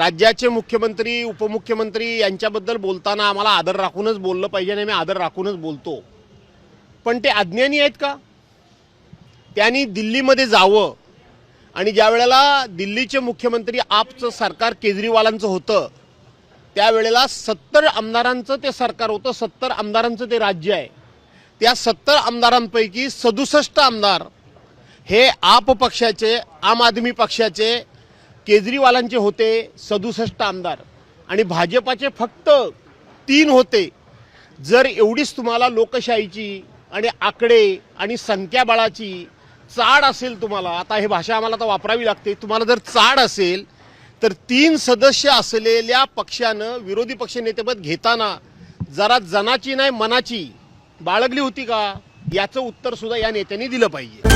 राज्याचे मुख्यमंत्री उपमुख्यमंत्री यांच्याबद्दल बोलताना आम्हाला आदर राखूनच बोललं पाहिजे आणि मी आदर राखूनच बोलतो. पण ते अज्ञानी आहेत का? त्यांनी दिल्लीमध्ये जावं आणि ज्या वेळेला दिल्लीचे मुख्यमंत्री आपचं सरकार केजरीवालांचं होतं त्यावेळेला सत्तर आमदारांचं ते सरकार होतं सत्तर आमदारांचं ते राज्य आहे. त्या सत्तर आमदारांपैकी सदुसष्ट आमदार हे आप पक्षाचे आम आदमी पक्षाचे केजरीवालांचे होते सदुसष्ट आमदार आणि भाजपाचे फक्त तीन होते. जर एवढीच तुम्हाला लोकशाहीची आणि आकडे आणि संख्याबळाची चाड असेल तुम्हाला आता हे भाषा आम्हाला तर वापरावी लागते तुम्हाला जर चाड असेल तर तीन सदस्य असलेल्या पक्षानं विरोधी पक्ष नेतेपद घेताना जरा जनाची नाही मनाची बाळगली होती का? याचं उत्तर सुद्धा या नेत्यांनी दिलं पाहिजे.